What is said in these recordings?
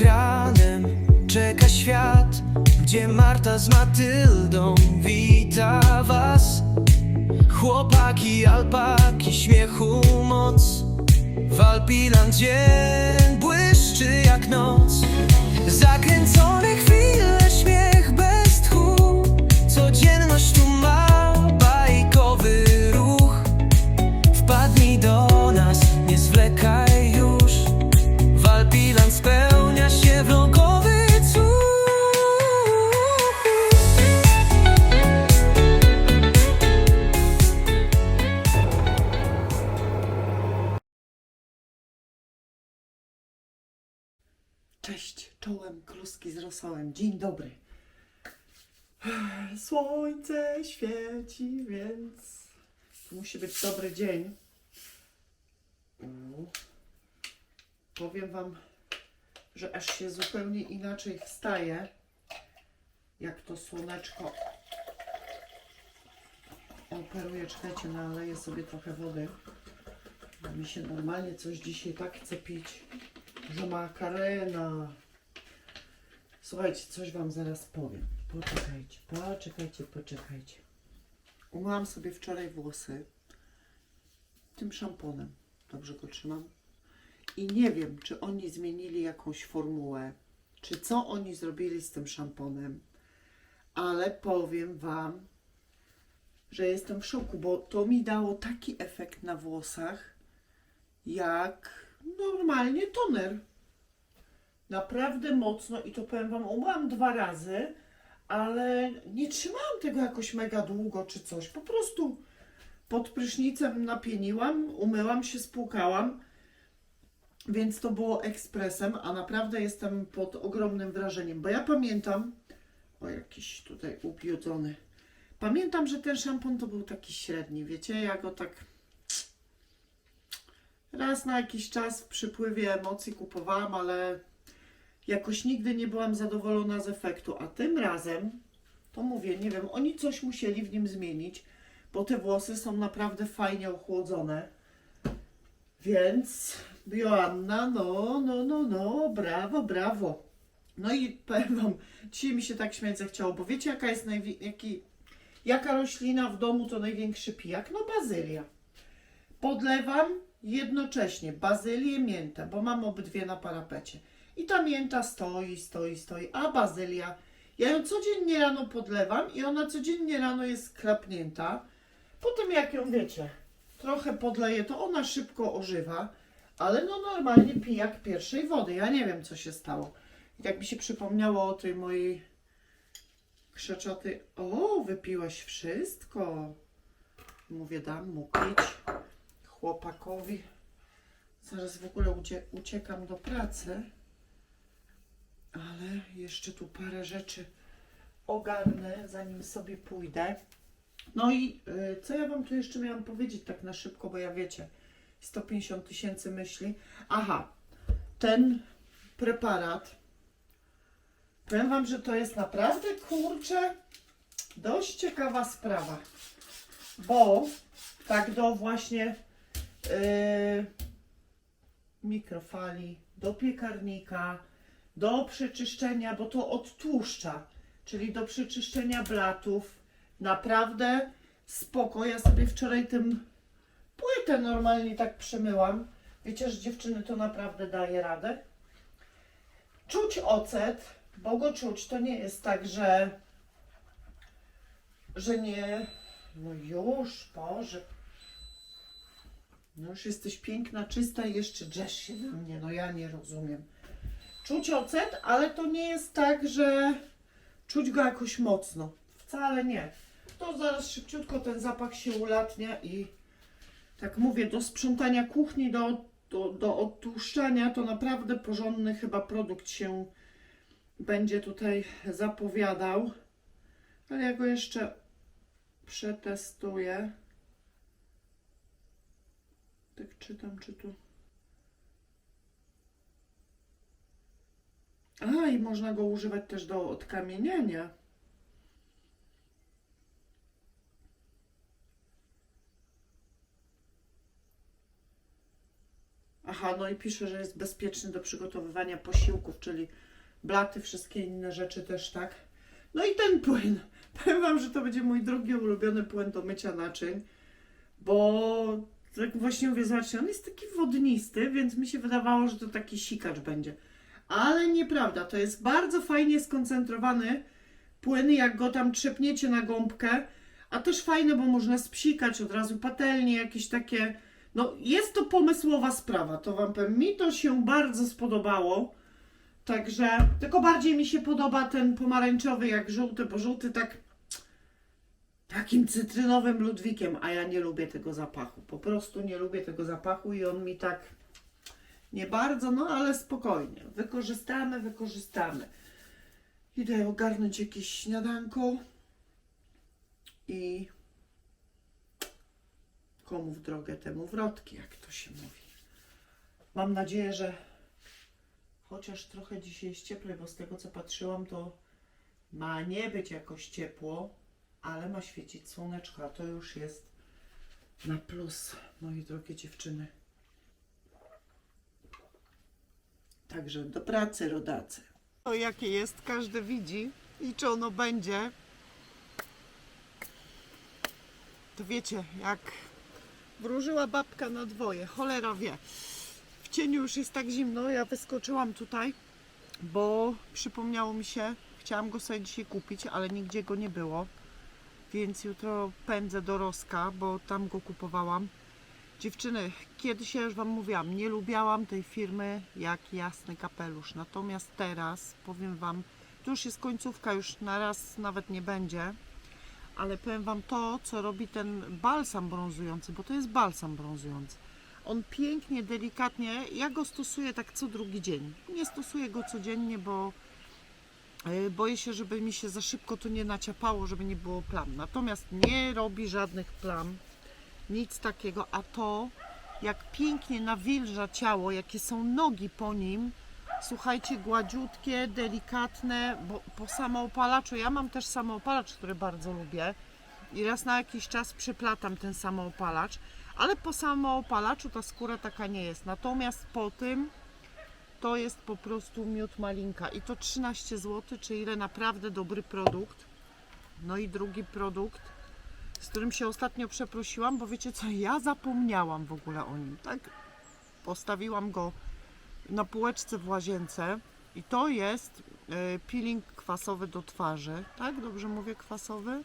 ekranem czeka świat, gdzie Marta z Matyldą wita was. Chłopaki, alpaki, śmiechu moc. W Alpiland dzień błyszczy jak noc. Zakręcone chwile, Cześć, czołem kluski z rosołem. Dzień dobry. Słońce świeci, więc musi być dobry dzień. Powiem Wam, że aż się zupełnie inaczej wstaje, jak to słoneczko operuje. Czekajcie, naleję sobie trochę wody. Mi się normalnie coś dzisiaj tak chce pić że makarena. Słuchajcie, coś wam zaraz powiem. Poczekajcie, poczekajcie, poczekajcie. Umyłam sobie wczoraj włosy tym szamponem. Dobrze go trzymam. I nie wiem, czy oni zmienili jakąś formułę, czy co oni zrobili z tym szamponem, ale powiem wam, że jestem w szoku, bo to mi dało taki efekt na włosach, jak normalnie toner. Naprawdę mocno i to powiem Wam, umyłam dwa razy, ale nie trzymałam tego jakoś mega długo czy coś. Po prostu pod prysznicem napieniłam, umyłam się, spłukałam, więc to było ekspresem, a naprawdę jestem pod ogromnym wrażeniem, bo ja pamiętam, o jakiś tutaj upiódzony, pamiętam, że ten szampon to był taki średni, wiecie, ja go tak raz na jakiś czas w przypływie emocji kupowałam, ale jakoś nigdy nie byłam zadowolona z efektu. A tym razem, to mówię, nie wiem, oni coś musieli w nim zmienić, bo te włosy są naprawdę fajnie ochłodzone. Więc Joanna, no, no, no, no, brawo, brawo. No i powiem Wam, dzisiaj mi się tak śmiać zachciało, bo wiecie jaka jest jaki, jaka roślina w domu to największy pijak? No bazylia. Podlewam jednocześnie bazylię, miętę, bo mam obydwie na parapecie. I ta mięta stoi, stoi, stoi, a bazylia, ja ją codziennie rano podlewam i ona codziennie rano jest klapnięta. Potem jak ją wiecie, trochę podleję, to ona szybko ożywa, ale no normalnie pijak pierwszej wody. Ja nie wiem co się stało. I tak mi się przypomniało o tej mojej krzeczoty. O, wypiłeś wszystko. Mówię, dam mu pić chłopakowi. Zaraz w ogóle ucie uciekam do pracy, ale jeszcze tu parę rzeczy ogarnę, zanim sobie pójdę. No i y, co ja Wam tu jeszcze miałam powiedzieć tak na szybko, bo ja wiecie, 150 tysięcy myśli. Aha, ten preparat, powiem Wam, że to jest naprawdę, kurczę, dość ciekawa sprawa, bo tak do właśnie mikrofali, do piekarnika, do przeczyszczenia, bo to odtłuszcza, czyli do przeczyszczenia blatów. Naprawdę spoko. Ja sobie wczoraj tym płytę normalnie tak przemyłam. Wiecie, że dziewczyny to naprawdę daje radę. Czuć ocet, bo go czuć. To nie jest tak, że że nie. No już, Boże. No już jesteś piękna, czysta i jeszcze drzesz się na mnie. No ja nie rozumiem. Czuć ocet, ale to nie jest tak, że czuć go jakoś mocno. Wcale nie. To zaraz szybciutko ten zapach się ulatnia i tak mówię, do sprzątania kuchni, do, do, do odtłuszczania to naprawdę porządny chyba produkt się będzie tutaj zapowiadał. Ale ja go jeszcze przetestuję. Tak czytam, czy tu. A, i można go używać też do odkamieniania. Aha, no i pisze, że jest bezpieczny do przygotowywania posiłków, czyli blaty, wszystkie inne rzeczy też, tak? No i ten płyn. Powiem Wam, że to będzie mój drugi ulubiony płyn do mycia naczyń, bo tak właśnie mówię, zobaczcie, on jest taki wodnisty, więc mi się wydawało, że to taki sikacz będzie. Ale nieprawda, to jest bardzo fajnie skoncentrowany płyn, jak go tam trzepniecie na gąbkę, a też fajne, bo można spsikać od razu patelnie, jakieś takie... No, jest to pomysłowa sprawa, to Wam powiem. Mi to się bardzo spodobało. Także, tylko bardziej mi się podoba ten pomarańczowy jak żółty, bo żółty tak takim cytrynowym ludwikiem, a ja nie lubię tego zapachu. Po prostu nie lubię tego zapachu i on mi tak nie bardzo, no ale spokojnie. Wykorzystamy, wykorzystamy. Idę ogarnąć jakieś śniadanko i komu w drogę, temu wrotki, jak to się mówi. Mam nadzieję, że chociaż trochę dzisiaj jest cieplej, bo z tego co patrzyłam, to ma nie być jakoś ciepło, ale ma świecić słoneczko, a to już jest na plus, moje drogie dziewczyny. Także do pracy, rodacy. To jakie jest, każdy widzi i czy ono będzie. To wiecie, jak wróżyła babka na dwoje, cholera wie. W cieniu już jest tak zimno, ja wyskoczyłam tutaj, bo przypomniało mi się, chciałam go sobie dzisiaj kupić, ale nigdzie go nie było. Więc jutro pędzę do Roska, bo tam go kupowałam. Dziewczyny, kiedyś ja już Wam mówiłam, nie lubiałam tej firmy jak jasny kapelusz. Natomiast teraz powiem Wam, to już jest końcówka, już na raz nawet nie będzie. Ale powiem Wam to, co robi ten balsam brązujący, bo to jest balsam brązujący. On pięknie, delikatnie, ja go stosuję tak co drugi dzień. Nie stosuję go codziennie, bo boję się, żeby mi się za szybko to nie naciapało, żeby nie było plam. Natomiast nie robi żadnych plam, nic takiego, a to jak pięknie nawilża ciało, jakie są nogi po nim, słuchajcie, gładziutkie, delikatne, bo po samoopalaczu, ja mam też samoopalacz, który bardzo lubię. I raz na jakiś czas przyplatam ten samoopalacz, ale po samoopalaczu ta skóra taka nie jest, natomiast po tym to jest po prostu miód malinka i to 13 zł, czy ile naprawdę dobry produkt. No i drugi produkt, z którym się ostatnio przeprosiłam, bo wiecie co, ja zapomniałam w ogóle o nim, tak? Postawiłam go na półeczce w łazience i to jest e, peeling kwasowy do twarzy, tak? Dobrze mówię kwasowy?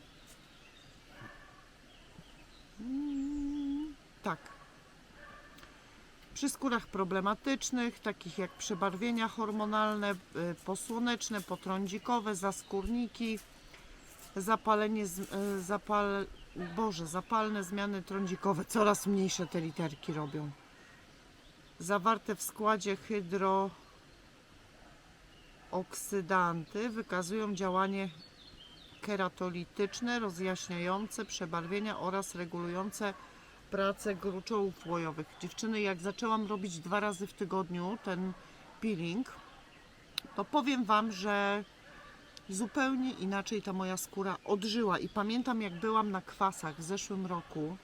Mm, tak. Przy skórach problematycznych, takich jak przebarwienia hormonalne, y, posłoneczne, potrądzikowe, zaskórniki, zapalenie, y, zapal, Boże, zapalne zmiany trądzikowe, coraz mniejsze te literki robią. Zawarte w składzie hydrooksydanty wykazują działanie keratolityczne, rozjaśniające przebarwienia oraz regulujące pracę gruczołów łojowych. Dziewczyny, jak zaczęłam robić dwa razy w tygodniu ten peeling, to powiem Wam, że zupełnie inaczej ta moja skóra odżyła. I pamiętam, jak byłam na kwasach w zeszłym roku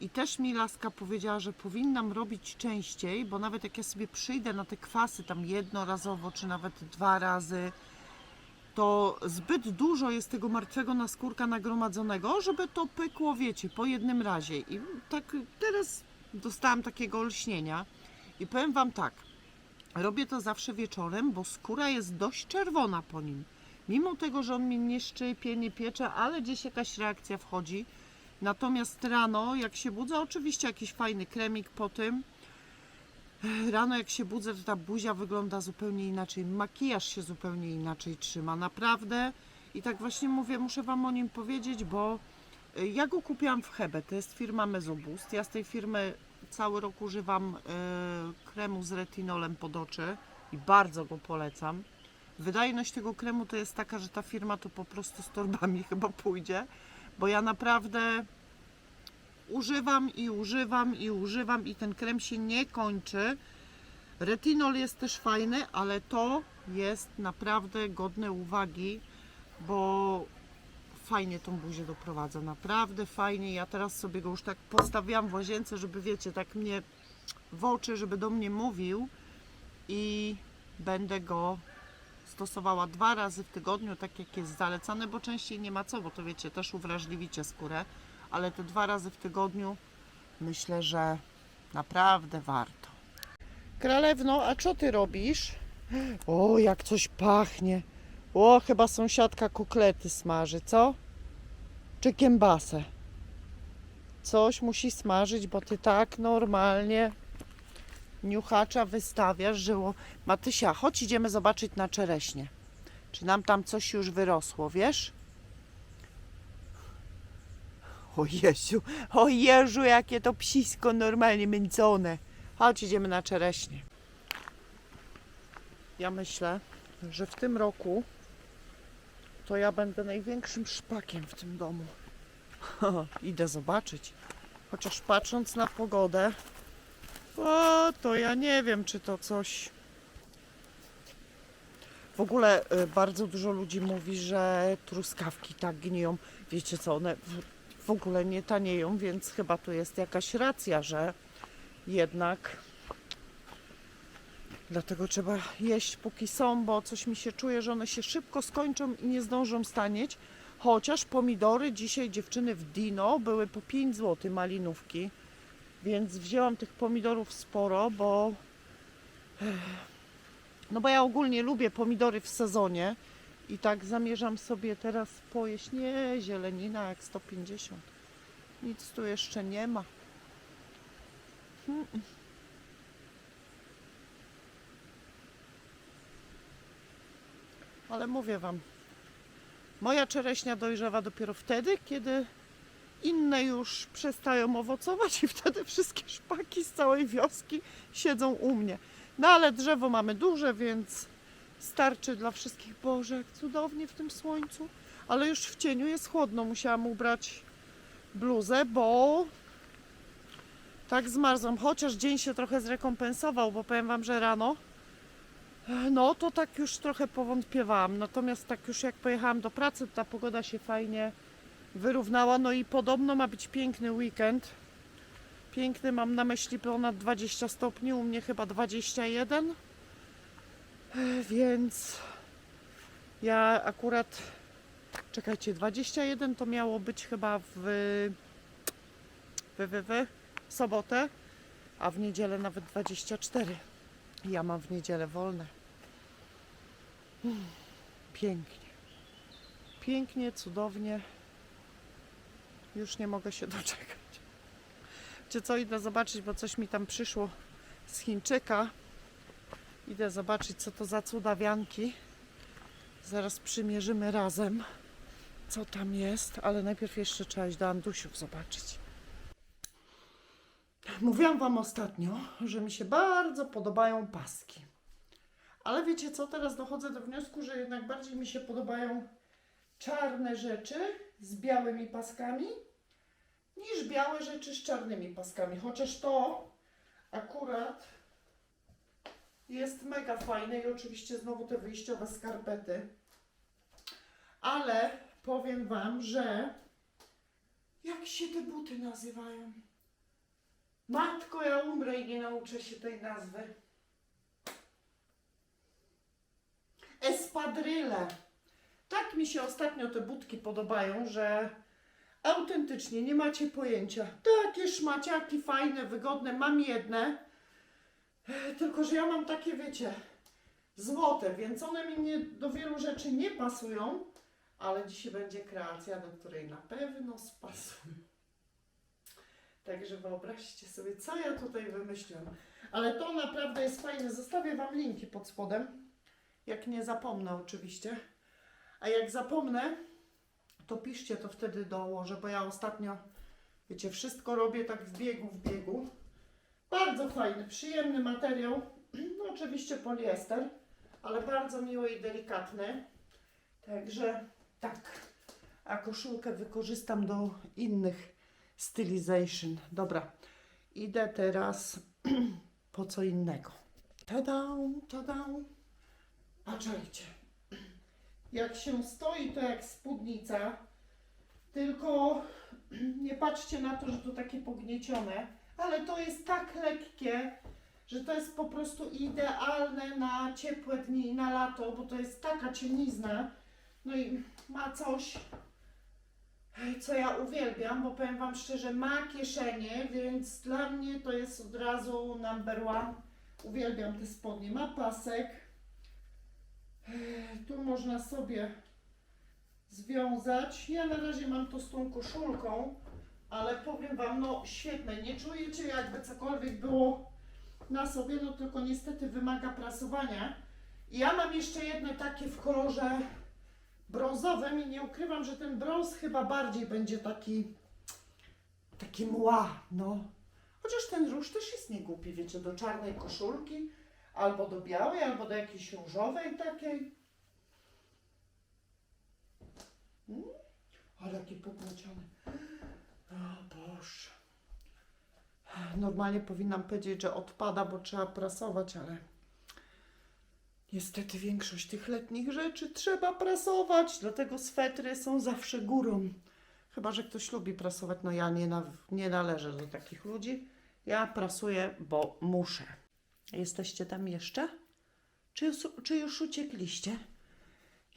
i też mi laska powiedziała, że powinnam robić częściej, bo nawet jak ja sobie przyjdę na te kwasy tam jednorazowo, czy nawet dwa razy, to zbyt dużo jest tego martwego naskórka nagromadzonego, żeby to pykło, wiecie, po jednym razie. I tak teraz dostałam takiego olśnienia i powiem Wam tak, robię to zawsze wieczorem, bo skóra jest dość czerwona po nim. Mimo tego, że on mi nie szczypie, nie piecze, ale gdzieś jakaś reakcja wchodzi. Natomiast rano, jak się budzę, oczywiście jakiś fajny kremik po tym, Rano jak się budzę, to ta buzia wygląda zupełnie inaczej, makijaż się zupełnie inaczej trzyma, naprawdę. I tak właśnie mówię, muszę Wam o nim powiedzieć, bo y, ja go kupiłam w Hebe, to jest firma Mezoboost. Ja z tej firmy cały rok używam y, kremu z retinolem pod oczy i bardzo go polecam. Wydajność tego kremu to jest taka, że ta firma to po prostu z torbami chyba pójdzie, bo ja naprawdę używam i używam i używam i ten krem się nie kończy. Retinol jest też fajny, ale to jest naprawdę godne uwagi, bo fajnie tą buzię doprowadza, naprawdę fajnie. Ja teraz sobie go już tak postawiłam w łazience, żeby wiecie, tak mnie w oczy, żeby do mnie mówił i będę go stosowała dwa razy w tygodniu, tak jak jest zalecane, bo częściej nie ma co, bo to wiecie, też uwrażliwicie skórę, ale te dwa razy w tygodniu myślę, że naprawdę warto. Kralewno, a co ty robisz? O, jak coś pachnie. O, chyba sąsiadka koklety smaży, co? Czy kiełbasę? Coś musi smażyć, bo ty tak normalnie niuchacza wystawiasz, że... o- Matysia, chodź idziemy zobaczyć na czereśnie. Czy nam tam coś już wyrosło, wiesz? O Jezu, o Jezu, jakie to psisko normalnie męcone. Chodź, idziemy na czereśnie. Ja myślę, że w tym roku to ja będę największym szpakiem w tym domu. Idę zobaczyć. Chociaż patrząc na pogodę, o, to ja nie wiem, czy to coś. W ogóle y, bardzo dużo ludzi mówi, że truskawki tak gniją. Wiecie co, one w, ogóle nie tanieją, więc chyba tu jest jakaś racja, że jednak dlatego trzeba jeść póki są, bo coś mi się czuje, że one się szybko skończą i nie zdążą stanieć. Chociaż pomidory dzisiaj dziewczyny w Dino były po 5 zł malinówki. Więc wzięłam tych pomidorów sporo, bo no bo ja ogólnie lubię pomidory w sezonie i tak zamierzam sobie teraz pojeść nie zielenina jak 150. Nic tu jeszcze nie ma. Mm. Ale mówię wam, moja czereśnia dojrzewa dopiero wtedy, kiedy inne już przestają owocować i wtedy wszystkie szpaki z całej wioski siedzą u mnie. No ale drzewo mamy duże, więc starczy dla wszystkich. Boże, jak cudownie w tym słońcu. Ale już w cieniu jest chłodno. Musiałam ubrać bluzę, bo tak zmarzłam. Chociaż dzień się trochę zrekompensował, bo powiem Wam, że rano no to tak już trochę powątpiewałam. Natomiast tak już jak pojechałam do pracy, ta pogoda się fajnie wyrównała. No i podobno ma być piękny weekend. Piękny mam na myśli ponad 20 stopni, u mnie chyba 21. Więc ja akurat czekajcie, 21 to miało być chyba w w, w, w, sobotę, a w niedzielę nawet 24. Ja mam w niedzielę wolne. Pięknie. Pięknie, cudownie. Już nie mogę się doczekać. Czy co, idę zobaczyć, bo coś mi tam przyszło z Chińczyka. Idę zobaczyć, co to za cudawianki. Zaraz przymierzymy razem, co tam jest, ale najpierw jeszcze trzeba iść do Andusiów zobaczyć. Mówiłam Wam ostatnio, że mi się bardzo podobają paski. Ale wiecie co, teraz dochodzę do wniosku, że jednak bardziej mi się podobają czarne rzeczy z białymi paskami niż białe rzeczy z czarnymi paskami. Chociaż to akurat jest mega fajne i oczywiście znowu te wyjściowe skarpety. Ale powiem Wam, że jak się te buty nazywają? Matko, ja umrę i nie nauczę się tej nazwy. Espadryle. Tak mi się ostatnio te budki podobają, że autentycznie nie macie pojęcia. Takie szmaciaki fajne, wygodne. Mam jedne. Tylko, że ja mam takie, wiecie, złote, więc one mi nie, do wielu rzeczy nie pasują, ale dzisiaj będzie kreacja, do której na pewno spasują. Także wyobraźcie sobie, co ja tutaj wymyśliłam. Ale to naprawdę jest fajne. Zostawię Wam linki pod spodem. Jak nie zapomnę oczywiście. A jak zapomnę, to piszcie, to wtedy dołożę, bo ja ostatnio, wiecie, wszystko robię tak w biegu, w biegu. Bardzo fajny, przyjemny materiał. No oczywiście poliester, ale bardzo miły i delikatny. Także tak. A koszulkę wykorzystam do innych stylization. Dobra, idę teraz po co innego. Tada, tada. Patrzajcie. Jak się stoi, to jak spódnica. Tylko nie patrzcie na to, że to takie pogniecione, ale to jest tak lekkie, że to jest po prostu idealne na ciepłe dni i na lato, bo to jest taka cienizna. No i ma coś, co ja uwielbiam, bo powiem Wam szczerze, ma kieszenie, więc dla mnie to jest od razu number one. Uwielbiam te spodnie. Ma pasek. Tu można sobie związać. Ja na razie mam to z tą koszulką, ale powiem Wam, no świetne. Nie czujecie jakby cokolwiek było na sobie, no tylko niestety wymaga prasowania. I ja mam jeszcze jedne takie w kolorze brązowym i nie ukrywam, że ten brąz chyba bardziej będzie taki taki mła, no. Chociaż ten róż też jest niegłupi, wiecie, do czarnej koszulki, albo do białej, albo do jakiejś różowej takiej. Mm? Ale jaki popleciony. Boże. Normalnie powinnam powiedzieć, że odpada, bo trzeba prasować, ale niestety większość tych letnich rzeczy trzeba prasować, dlatego swetry są zawsze górą. Chyba, że ktoś lubi prasować, no ja nie, na, nie należę do takich ludzi. Ja prasuję, bo muszę. Jesteście tam jeszcze? Czy czy już uciekliście?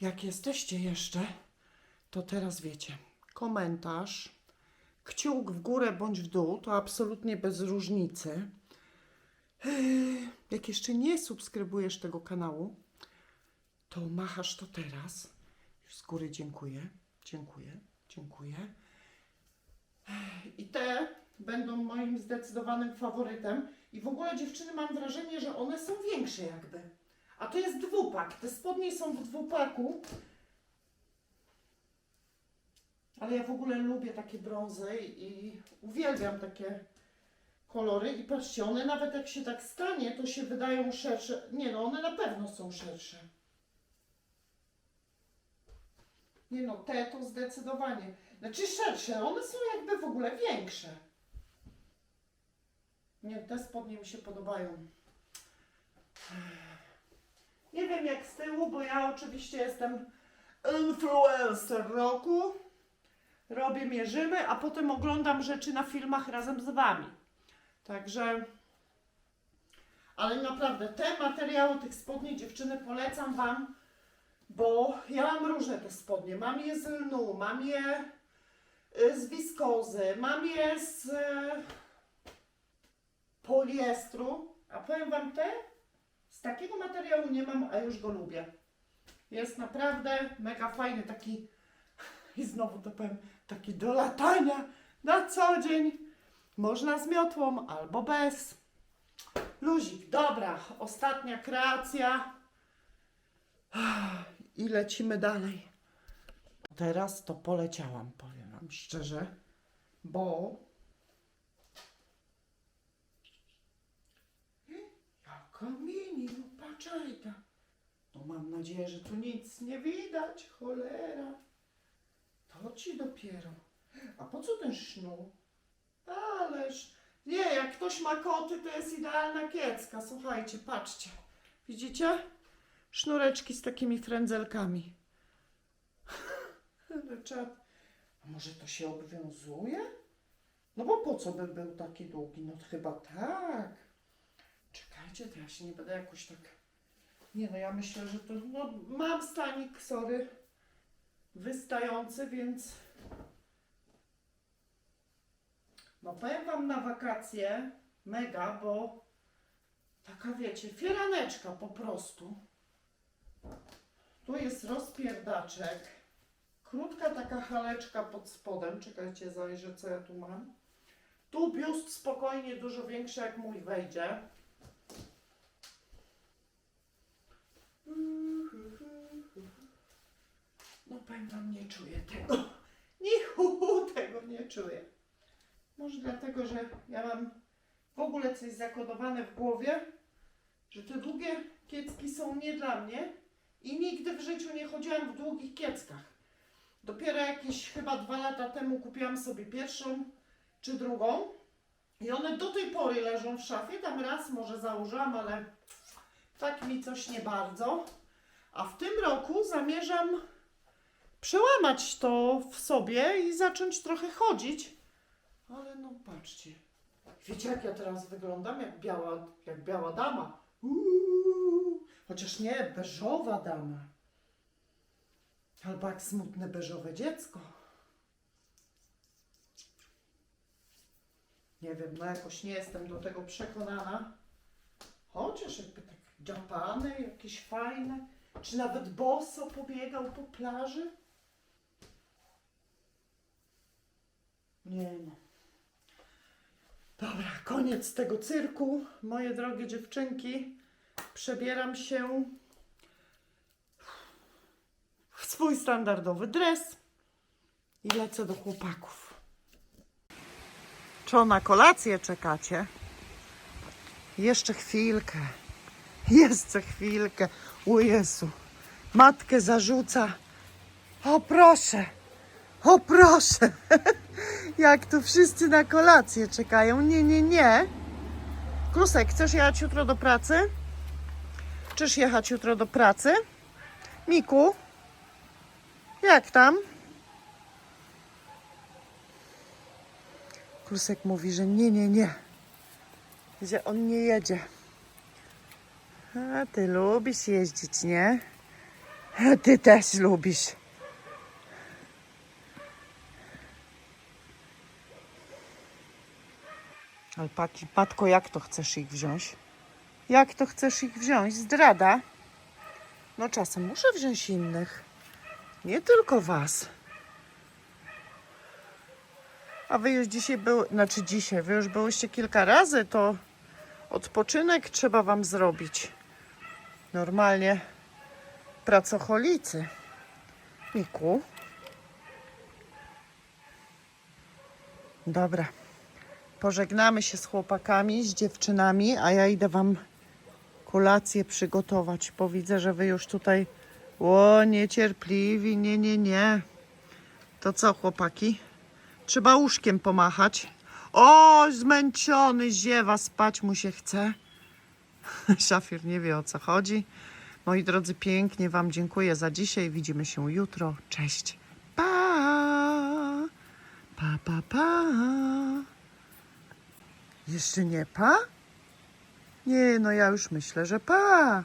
Jak jesteście jeszcze, to teraz wiecie. Komentarz, kciuk w górę bądź w dół, to absolutnie bez różnicy. Jak jeszcze nie subskrybujesz tego kanału, to machasz to teraz. Z góry dziękuję, dziękuję, dziękuję. I te będą moim zdecydowanym faworytem. I w ogóle dziewczyny mam wrażenie, że one są większe jakby. A to jest dwupak. Te spodnie są w dwupaku. Ale ja w ogóle lubię takie brązy i uwielbiam takie kolory. I patrzcie, one nawet jak się tak stanie, to się wydają szersze. Nie no, one na pewno są szersze. Nie no, te to zdecydowanie. Znaczy szersze, one są jakby w ogóle większe. Nie, te spodnie mi się podobają. Nie wiem jak z tyłu, bo ja oczywiście jestem influencer roku. Robię mierzymy, a potem oglądam rzeczy na filmach razem z Wami. Także... Ale naprawdę, te materiały tych spodni dziewczyny polecam Wam, bo ja mam różne te spodnie. Mam je z lnu, mam je y, z wiskozy, mam je z y, poliestru, a powiem Wam te, z takiego materiału nie mam, a już go lubię. Jest naprawdę mega fajny, taki i znowu to powiem, taki do latania na co dzień. Można z miotłą albo bez. Luzik, dobra, ostatnia kreacja. I lecimy dalej. Teraz to poleciałam, powiem Wam szczerze, bo jaka mini, no patrzajta. No mam nadzieję, że tu nic nie widać, cholera. To ci dopiero. A po co ten sznur? Ależ, nie, jak ktoś ma koty, to jest idealna kiecka. Słuchajcie, patrzcie. Widzicie? Sznureczki z takimi frędzelkami. Ale czad. A może to się obwiązuje? No bo po co by był taki długi? No chyba tak. Czekajcie, to ja się nie będę jakoś tak... Nie no, ja myślę, że to... No, mam stanik, sorry, wystający, więc... No powiem Wam na wakacje mega, bo taka wiecie, fieraneczka po prostu. Tu jest rozpierdaczek. Krótka taka haleczka pod spodem. Czekajcie, zajrzę co ja tu mam. Tu biust spokojnie dużo większy jak mój wejdzie. No powiem Wam, nie czuję tego. Ni hu, hu, tego nie czuję. Może dlatego, że ja mam w ogóle coś zakodowane w głowie, że te długie kiecki są nie dla mnie i nigdy w życiu nie chodziłam w długich kieckach. Dopiero jakieś chyba dwa lata temu kupiłam sobie pierwszą czy drugą i one do tej pory leżą w szafie. Tam raz może założyłam, ale tak mi coś nie bardzo. A w tym roku zamierzam przełamać to w sobie i zacząć trochę chodzić. Ale no patrzcie, Wiecie, jak ja teraz wyglądam? Jak biała, jak biała dama. Uuu. Chociaż nie, beżowa dama. Albo jak smutne beżowe dziecko. Nie wiem, no jakoś nie jestem do tego przekonana. Chociaż jakby tak Japany jakieś fajne. Czy nawet boso pobiegał po plaży? Nie, nie. Dobra, koniec tego cyrku. Moje drogie dziewczynki, przebieram się w swój standardowy dres i lecę do chłopaków. Co na kolację czekacie? Jeszcze chwilkę. Jeszcze chwilkę. O Jezu. Matkę zarzuca. O proszę. O proszę. Jak tu wszyscy na kolację czekają. Nie, nie, nie. Klusek, chcesz jechać jutro do pracy? Chcesz jechać jutro do pracy? Miku? Jak tam? Klusek mówi, że nie, nie, nie. Że on nie jedzie. A ty lubisz jeździć, nie? A ty też lubisz. Alpaki, Patko, jak to chcesz ich wziąć? Jak to chcesz ich wziąć? Zdrada? No czasem muszę wziąć innych. Nie tylko was. A wy już dzisiaj był, znaczy dzisiaj, wy już byłyście kilka razy, to odpoczynek trzeba wam zrobić. Normalnie pracocholicy. Miku. Dobra. Pożegnamy się z chłopakami, z dziewczynami, a ja idę wam kolację przygotować, bo widzę, że wy już tutaj o, niecierpliwi, nie, nie, nie. To co, chłopaki? Trzeba łóżkiem pomachać. O, zmęczony, ziewa, spać mu się chce. Szafir nie wie o co chodzi. Moi drodzy, pięknie Wam dziękuję za dzisiaj. Widzimy się jutro. Cześć. Pa! Pa, pa, pa. Jeszcze nie pa? Nie, no ja już myślę, że pa.